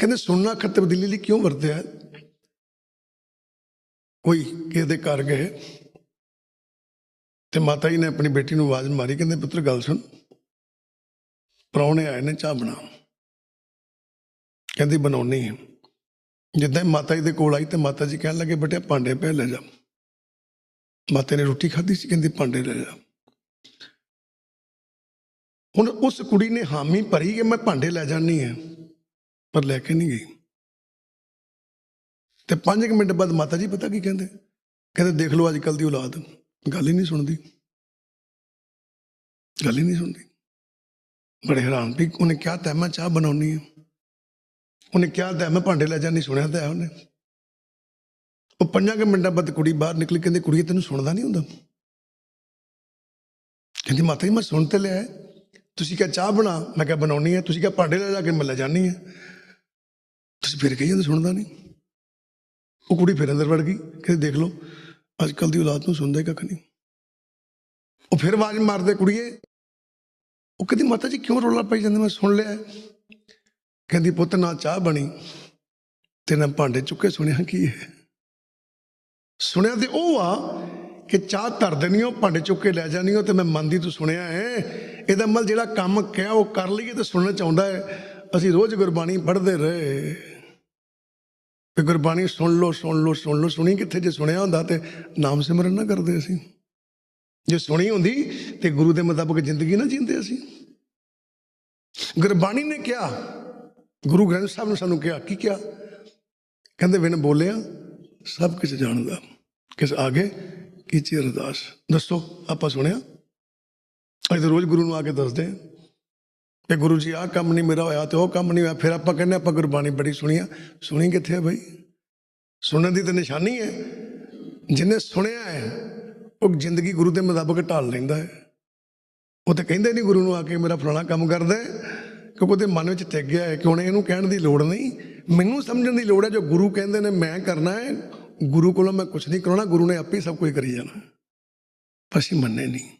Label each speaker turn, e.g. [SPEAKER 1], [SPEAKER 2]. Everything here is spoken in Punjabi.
[SPEAKER 1] ਕਹਿੰਦੇ ਸੁਣਨਾ ਅੱਖਰ ਤਬਦੀਲੀ ਲਈ ਕਿਉਂ ਵਰਤਿਆ? ਕੋਈ ਕਿਹਦੇ ਦੇ ਘਰ ਗਏ ਤੇ ਮਾਤਾ ਜੀ ਨੇ ਆਪਣੀ ਬੇਟੀ ਨੂੰ ਆਵਾਜ਼ ਮਾਰੀ, ਕਹਿੰਦੇ, ਪੁੱਤਰ, ਗੱਲ ਸੁਣ। ਪ੍ਰਾਹੁਣੇ ਆਏ ਨੇ, ਚਾਹ ਬਣਾ। ਕਹਿੰਦੀ, ਬਣਾਉਣੀ ਹੈ। ਜਿੱਦਾਂ ਮਾਤਾ ਜੀ ਦੇ ਕੋਲ ਆਈ ਤੇ ਮਾਤਾ ਜੀ ਕਹਿਣ ਲੱਗੇ, ਬੇਟੇ, ਭਾਂਡੇ ਪੈ ਲੈ ਜਾ। ਮਾਤਾ ਨੇ ਰੋਟੀ ਖਾਧੀ ਸੀ, ਕਹਿੰਦੀ, ਭਾਂਡੇ ਲੈ ਜਾ। ਹੁਣ ਉਸ ਕੁੜੀ ਨੇ ਹਾਮੀ ਭਰੀ ਕਿ ਮੈਂ ਭਾਂਡੇ ਲੈ ਜਾਣੀ ਹੈ। ਪਰ ਲੈ ਕੇ ਨਹੀਂ ਗਈ। ਤੇ 5 ਮਿੰਟ ਬਾਅਦ ਮਾਤਾ ਜੀ ਪਤਾ ਕੀ ਕਹਿੰਦੇ? ਕਹਿੰਦੇ, ਦੇਖ ਲਓ ਅੱਜ ਕੱਲ ਦੀ ਔਲਾਦ। ਗੱਲ ਹੀ ਨਹੀਂ ਸੁਣਦੀ। ਗੱਲ ਹੀ ਨਹੀਂ ਸੁਣਦੀ। ਬੜੇ ਹੈਰਾਨ ਵੀ ਉਹਨੇ ਕਿਹਾ ਤਾਂ ਮੈਂ ਚਾਹ ਬਣਾਉਣੀ ਹੈ ਉਹਨੇ ਕਿਹਾ ਤੈ ਮੈਂ ਭਾਂਡੇ ਲੈ ਜਾਣੀ ਸੁਣਿਆ ਤਾਂ ਉਹਨੇ। ਉਹ ਪੰਜਾਂ ਕੁ ਮਿੰਟਾਂ ਬਾਅਦ ਕੁੜੀ ਬਾਹਰ ਨਿਕਲੀ, ਕਹਿੰਦੀ ਕੁੜੀ ਤੈਨੂੰ ਸੁਣਦਾ ਨਹੀਂ ਹੁੰਦਾ? ਕਹਿੰਦੀ, ਮਾਤਾ ਜੀ, ਮੈਂ ਸੁਣ ਤੇ ਲਿਆ ਹੈ। ਤੁਸੀਂ ਕਿਹਾ ਚਾਹ ਬਣਾ, ਮੈਂ ਕਿਹਾ ਬਣਾਉਣੀ ਹੈ। ਤੁਸੀਂ ਕਿਹਾ ਭਾਂਡੇ ਲੈ ਜਾ ਕੇ ਮੈਂ ਲੈ ਜਾਣੀ ਹੈ ਤੁਸੀਂ ਫਿਰ ਕਹੀ ਜਾਂਦੇ ਸੁਣਦਾ ਨਹੀਂ। ਉਹ ਕੁੜੀ ਫਿਰ ਅੰਦਰ ਵੜ ਗਈ, ਕਹਿੰਦੀ ਦੇਖ ਲਓ ਅੱਜ ਕੱਲ ਦੀ ਔਲਾਦ ਨੂੰ ਸੁਣਦਾ ਕੱਖ ਨਹੀਂ। ਉਹ ਫਿਰ ਆਵਾਜ਼ ਮਾਰਦੇ ਕੁੜੀਏ। ਉਹ ਕਹਿੰਦੀ, ਮਾਤਾ ਜੀ, ਕਿਉਂ ਰੋਲਾ ਪਾਈ ਜਾਂਦੇ? ਮੈਂ ਸੁਣ ਲਿਆ। ਕਹਿੰਦੀ, ਪੁੱਤ, ਨਾ ਚਾਹ ਬਣੀ। ਤੇ ਨਾ ਭਾਂਡੇ ਚੁੱਕੇ, ਸੁਣਿਆ ਕੀ ਹੈ? ਸੁਣਿਆ ਤੇ ਉਹ ਆ ਕਿ ਚਾਹ ਧਰ ਦੇਣੀ ਉਹ ਭਾਂਡੇ ਚੁੱਕ ਕੇ ਲੈ ਜਾਣੀ ਉਹ ਤੇ ਮੈਂ ਮੰਨਦੀ ਤੂੰ ਸੁਣਿਆ ਹੈ। ਇਹਦਾ ਮਤਲਬ ਜਿਹੜਾ ਕੰਮ ਕਿਹਾ, ਉਹ ਕਰ ਲਈਏ ਤੇ ਸੁਣਨਾ ਚਾਹੁੰਦਾ ਹੈ। ਅਸੀਂ ਰੋਜ਼ ਗੁਰਬਾਣੀ ਪੜ੍ਹਦੇ ਰਹੇ। ਤੇ ਗੁਰਬਾਣੀ ਸੁਣ ਲਓ ਸੁਣ ਲਓ ਸੁਣ ਲਓ, ਸੁਣੀ ਕਿੱਥੇ? ਜੇ ਸੁਣਿਆ ਹੁੰਦਾ ਤੇ ਨਾਮ ਸਿਮਰਨ ਨਾ ਕਰਦੇ ਅਸੀਂ। ਜੇ ਸੁਣੀ ਹੁੰਦੀ ਤੇ ਗੁਰੂ ਦੇ ਮੁਤਾਬਕ ਜ਼ਿੰਦਗੀ ਨਾ ਜੀਂਦੇ ਅਸੀਂ। ਗੁਰਬਾਣੀ ਨੇ ਕਿਹਾ, ਗੁਰੂ ਗ੍ਰੰਥ ਸਾਹਿਬ ਨੇ ਸਾਨੂੰ ਕਿਹਾ, ਕੀ ਕਿਹਾ? ਕਹਿੰਦੇ, ਬਿਨ ਬੋਲਿਆ ਸਭ ਕੁਝ ਜਾਣਦਾ। ਕਿਸ ਆਗੇ? ਕੀਚੀ ਅਰਦਾਸ। ਦੱਸੋ, ਆਪਾਂ ਸੁਣਿਆ? ਅਸੀਂ ਰੋਜ਼ ਗੁਰੂ ਨੂੰ ਆ ਕੇ ਦੱਸਦੇ ਹਾਂ ਕਿ ਗੁਰੂ ਜੀ, ਆਹ ਕੰਮ ਨਹੀਂ ਮੇਰਾ ਹੋਇਆ ਤੇ ਉਹ ਕੰਮ ਨਹੀਂ ਹੋਇਆ। ਫਿਰ ਆਪਾਂ ਕਹਿੰਦੇ ਆਪਾਂ ਗੁਰਬਾਣੀ ਬੜੀ ਸੁਣੀ ਆ। ਸੁਣੀ ਕਿੱਥੇ ਆ ਬਈ? ਸੁਣਨ ਦੀ ਤਾਂ ਨਿਸ਼ਾਨੀ ਹੈ। ਜਿਹਨੇ ਸੁਣਿਆ ਹੈ, ਉਹ ਜ਼ਿੰਦਗੀ ਗੁਰੂ ਦੇ ਮੁਤਾਬਕ ਢਾਲ ਲੈਂਦਾ ਹੈ। ਉਹ ਤਾਂ ਕਹਿੰਦੇ ਨਹੀਂ ਗੁਰੂ ਨੂੰ ਆ ਕੇ ਮੇਰਾ ਫਲਾਣਾ ਕੰਮ ਕਰਦਾ ਕਿਉਂਕਿ ਉਹਦੇ ਮਨ ਵਿੱਚ ਟਿਕ ਗਿਆ ਹੈ ਕਿ ਹੁਣ ਇਹਨੂੰ ਕਹਿਣ ਦੀ ਲੋੜ ਨਹੀਂ। ਮੈਨੂੰ ਸਮਝਣ ਦੀ ਲੋੜ ਹੈ, ਜੋ ਗੁਰੂ ਕਹਿੰਦੇ ਨੇ, ਮੈਂ ਕਰਨਾ ਹੈ। ਗੁਰੂ ਕੋਲੋਂ ਮੈਂ ਕੁਝ ਨਹੀਂ ਕਰਾਉਣਾ, ਗੁਰੂ ਨੇ ਆਪੇ ਸਭ ਕੁਝ ਕਰੀ ਜਾਣਾ। ਅਸੀਂ ਮੰਨੇ ਨਹੀਂ।